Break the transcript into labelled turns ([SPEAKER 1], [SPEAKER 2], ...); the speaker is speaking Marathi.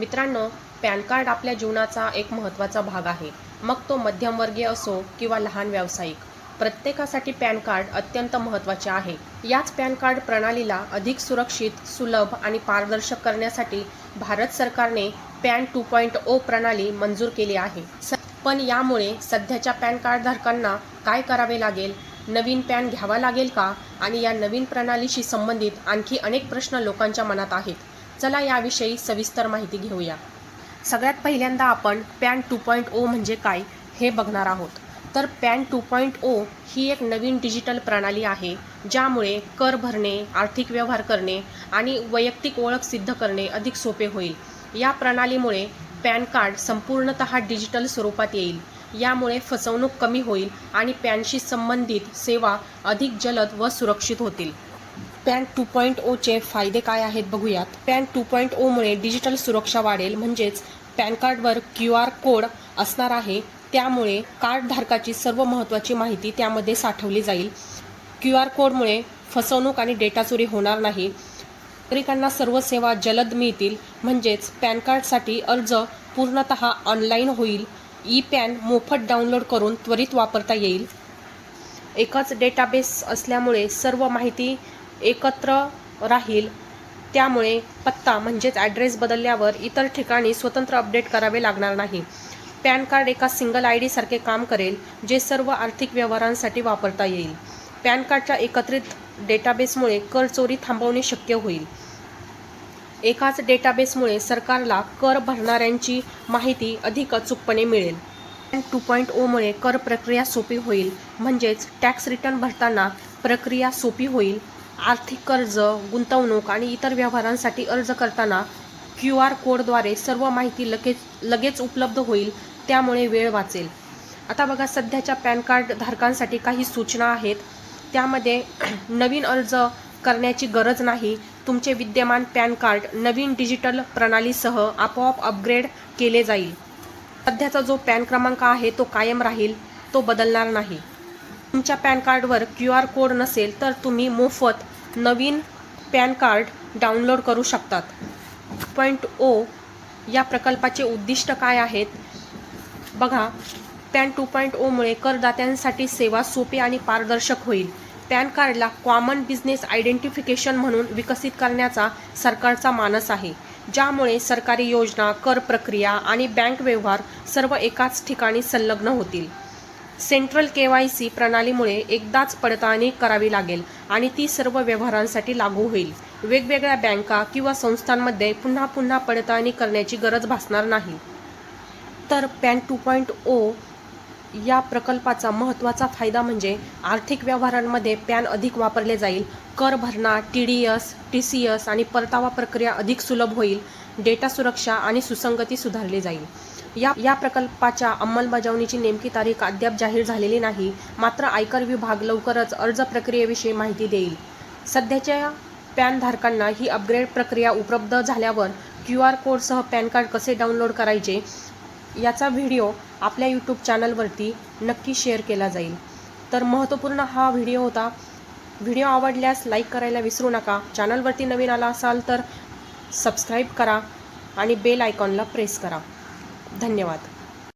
[SPEAKER 1] मित्रांनो पॅन कार्ड आपल्या जीवनाचा एक महत्त्वाचा भाग आहे. मग तो मध्यमवर्गीय असो किंवा लहान व्यावसायिक प्रत्येकासाठी पॅन कार्ड अत्यंत महत्त्वाचे आहे. याच पॅन कार्ड प्रणालीला अधिक सुरक्षित सुलभ आणि पारदर्शक करण्यासाठी भारत सरकारने पॅन टू पॉईंट ओ प्रणाली मंजूर केली आहे. स- पण यामुळे सध्याच्या पॅन कार्ड धारकांना काय करावे लागेल? नवीन पॅन घ्यावा लागेल का? आणि या नवीन प्रणालीशी संबंधित आणखी अनेक प्रश्न लोकांच्या मनात आहेत. चला याविषयी सविस्तर माहिती घेऊया. सगळ्यात पहिल्यांदा आपण पॅन टू पॉईंट ओ म्हणजे काय हे बघणार आहोत. तर पॅन टू पॉईंट ओ ही एक नवीन डिजिटल प्रणाली आहे ज्यामुळे कर भरणे आर्थिक व्यवहार करणे आणि वैयक्तिक ओळख सिद्ध करणे अधिक सोपे होईल. या प्रणालीमुळे पॅन कार्ड संपूर्णतः डिजिटल स्वरूपात येईल. यामुळे फसवणूक कमी होईल आणि पॅनशी संबंधित सेवा अधिक जलद व सुरक्षित होतील. पॅन टू पॉईंट ओचे फायदे काय आहेत बघूयात. पॅन टू पॉईंट ओमुळे डिजिटल सुरक्षा वाढेल म्हणजेच पॅन कार्डवर क्यू आर कोड असणार आहे त्यामुळे कार्डधारकाची सर्व महत्त्वाची माहिती त्यामध्ये साठवली जाईल. क्यू आर कोडमुळे फसवणूक आणि डेटा चोरी होणार नाही. नागरिकांना सर्व सेवा जलद मिळतील म्हणजेच पॅन कार्डसाठी अर्ज पूर्णतः ऑनलाईन होईल. ई पॅन मोफत डाउनलोड करून त्वरित वापरता येईल. एकच डेटाबेस असल्यामुळे सर्व माहिती एकत्र राहील. त्यामुळे पत्ता म्हणजेच ॲड्रेस बदलल्यावर इतर ठिकाणी स्वतंत्र अपडेट करावे लागणार नाही. पॅन कार्ड एका सिंगल आय डीसारखे काम करेल जे सर्व आर्थिक व्यवहारांसाठी वापरता येईल. पॅन कार्डच्या एकत्रित डेटाबेसमुळे कर चोरी थांबवणे शक्य होईल. एकाच डेटाबेसमुळे सरकारला कर भरणाऱ्यांची माहिती अधिक अचूकपणे मिळेल. पॅन टू पॉईंट ओमुळे कर प्रक्रिया सोपी होईल म्हणजेच टॅक्स रिटर्न भरताना प्रक्रिया सोपी होईल आर्थिक कर्ज गुंतवणूक आणि इतर व्यवहारांसाठी अर्ज करताना क्यू आर कोडद्वारे सर्व माहिती लगेच लगेच उपलब्ध होईल त्यामुळे वेळ वाचेल. आता बघा सध्याच्या पॅन कार्ड धारकांसाठी काही सूचना आहेत. त्यामध्ये नवीन अर्ज करण्याची गरज नाही. तुमचे विद्यमान पॅन कार्ड नवीन डिजिटल प्रणालीसह आपोआप अपग्रेड केले जाईल. सध्याचा जो पॅन क्रमांक आहे तो कायम राहील तो बदलणार नाही. तुमच्या पॅन कार्डवर क्यू आर कोड नसेल तर तुम्ही मोफत नवीन पॅन कार्ड डाउनलोड करू शकतात. पॉईंट ओ या प्रकल्पाचे उद्दिष्ट काय आहेत? बघा पॅन टू पॉईंट ओमुळे करदात्यांसाठी सेवा सोपी आणि पारदर्शक होईल. पॅन कार्डला कॉमन बिझनेस आयडेंटिफिकेशन म्हणून विकसित करण्याचा सरकारचा मानस आहे. ज्यामुळे सरकारी योजना कर प्रक्रिया आणि बँक व्यवहार सर्व एकाच ठिकाणी संलग्न होतील. सेंट्रल के वाय सी प्रणालीमुळे एकदाच पडताळणी करावी लागेल आणि ती सर्व व्यवहारांसाठी लागू होईल. वेगवेगळ्या बँका किंवा संस्थांमध्ये पुन्हा पुन्हा पडताळणी करण्याची गरज भासणार नाही. तर पॅन टू पॉईंट ओ या प्रकल्पाचा महत्त्वाचा फायदा म्हणजे आर्थिक व्यवहारांमध्ये पॅन अधिक वापरले जाईल कर भरणा T D S T C S आणि परतावा प्रक्रिया अधिक सुलभ होईल डेटा सुरक्षा आणि सुसंगती सुधारली जाईल. या या प्रकल्पाच्या अंमलबजावणीची नेमकी तारीख अद्याप जाहीर झालेली नाही. मात्र आयकर विभाग लवकरच अर्ज प्रक्रियेविषयी माहिती देईल. सध्याच्या पॅनधारकांना ही अपग्रेड प्रक्रिया उपलब्ध झाल्यावर क्यू आर कोडसह पॅन कार्ड कसे डाउनलोड करायचे याचा व्हिडिओ आपल्या यूट्यूब चॅनलवरती नक्की शेअर केला जाईल. तर महत्त्वपूर्ण हा व्हिडिओ होता. व्हिडिओ आवडल्यास लाईक करायला विसरू नका. चॅनलवरती नवीन आला असाल तर सबस्क्राईब करा आणि बेल आयकॉनला प्रेस करा. धन्यवाद.